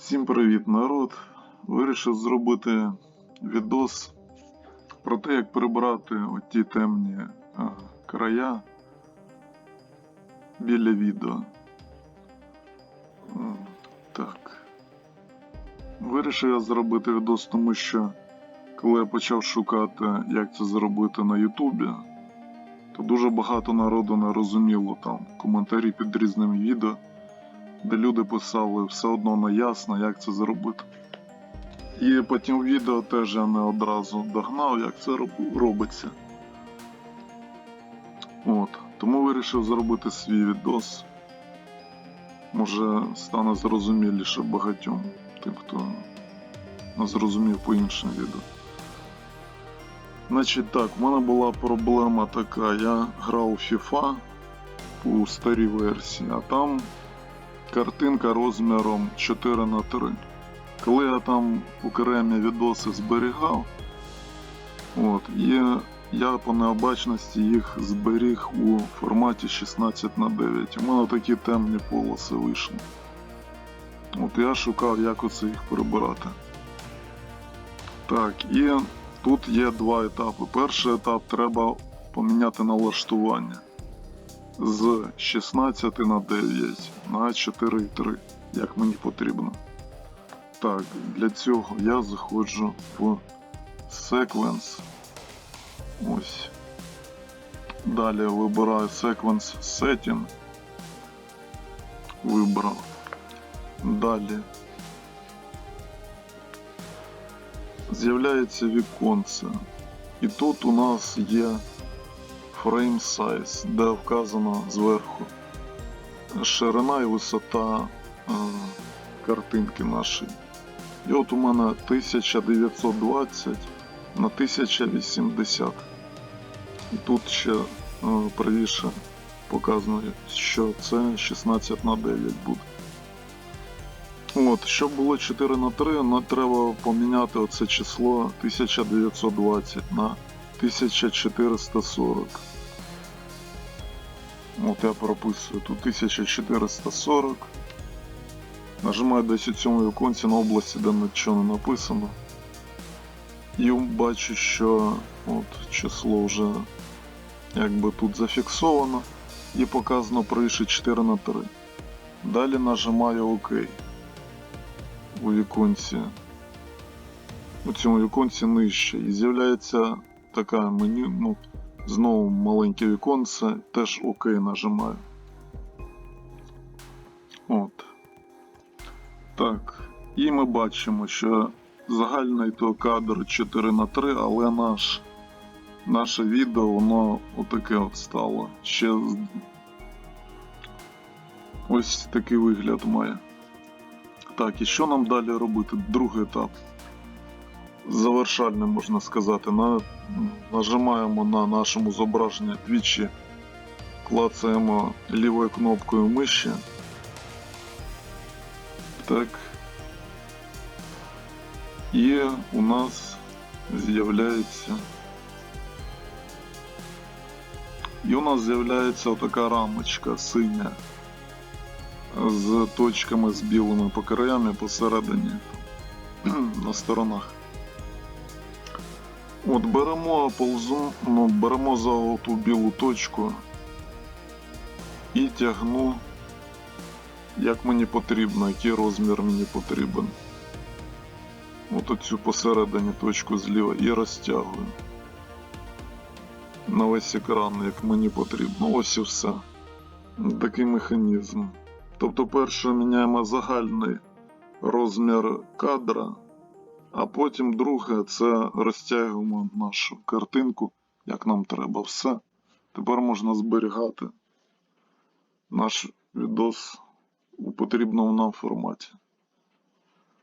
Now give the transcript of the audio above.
Всім привіт, народ! Вирішив зробити відос про те, як прибрати оті темні края біля відео. Так. Вирішив я зробити відос, тому що коли я почав шукати, як це зробити на Ютубі, то дуже багато народу не розуміло там коментарі під різними відео де люди писали все одно не ясно, як це зробити. І потім відео теж я не одразу догнав, як це робиться. От. Тому вирішив зробити свій відос. Може стане зрозуміліше багатьом тим, хто не зрозумів по іншим відео. Значить так, в мене була проблема така, я грав у FIFA у старій версії, а там картинка розміром 4 на 3 Коли я там окремі відоси зберігав, от, і я по необачності їх зберіг у форматі 16 на 9 У мене такі темні полоси вийшли. От я шукав, як оце їх прибирати. Так, і тут є два етапи. Перший етап треба поміняти налаштування з 16 на 9 на 4,3, як мені потрібно. Так, для цього я заходжу в Sequence. Ось. Далі вибираю Sequence Setting. Вибрав. Далі. З'являється віконце. І тут у нас є Frame Size, де вказано зверху ширина і висота е, картинки нашої. І от у мене 1920 на 1080. І тут ще е, правіше показано, що це 16 на 9 буде. От, щоб було 4 на 3, нам треба поміняти оце число 1920 на 1440. От я прописую тут 1440. Нажимаю десь у цьому віконці на області, де нічого не написано. І бачу, що от число вже якби тут зафіксовано і показано прийшли 4 на 3. Далі нажимаю ОК у віконці. У цьому віконці нижче. І з'являється така меню, ну, Знову маленьке віконце, теж ОК нажимаю. От. Так. І ми бачимо, що загальний то кадр 4 на 3 але наш, наше відео воно отаке от стало. Ще ось такий вигляд має. Так, і що нам далі робити? Другий етап. Завершальний, можна сказати. На, нажимаємо на нашому зображенні двічі, клацаємо лівою кнопкою миші. Так. І у нас з'являється. І у нас з'являється отака рамочка синя з точками з білими по краям посередині на сторонах. От беремо ползу, ну, беремо за ту білу точку і тягну, як мені потрібно, який розмір мені потрібен. От оцю посередині точку зліва і розтягую. На весь екран, як мені потрібно. Ось і все. Такий механізм. Тобто, перше міняємо загальний розмір кадра. А потім друге це розтягуємо нашу картинку, як нам треба. Все. Тепер можна зберігати наш відос у потрібному нам форматі.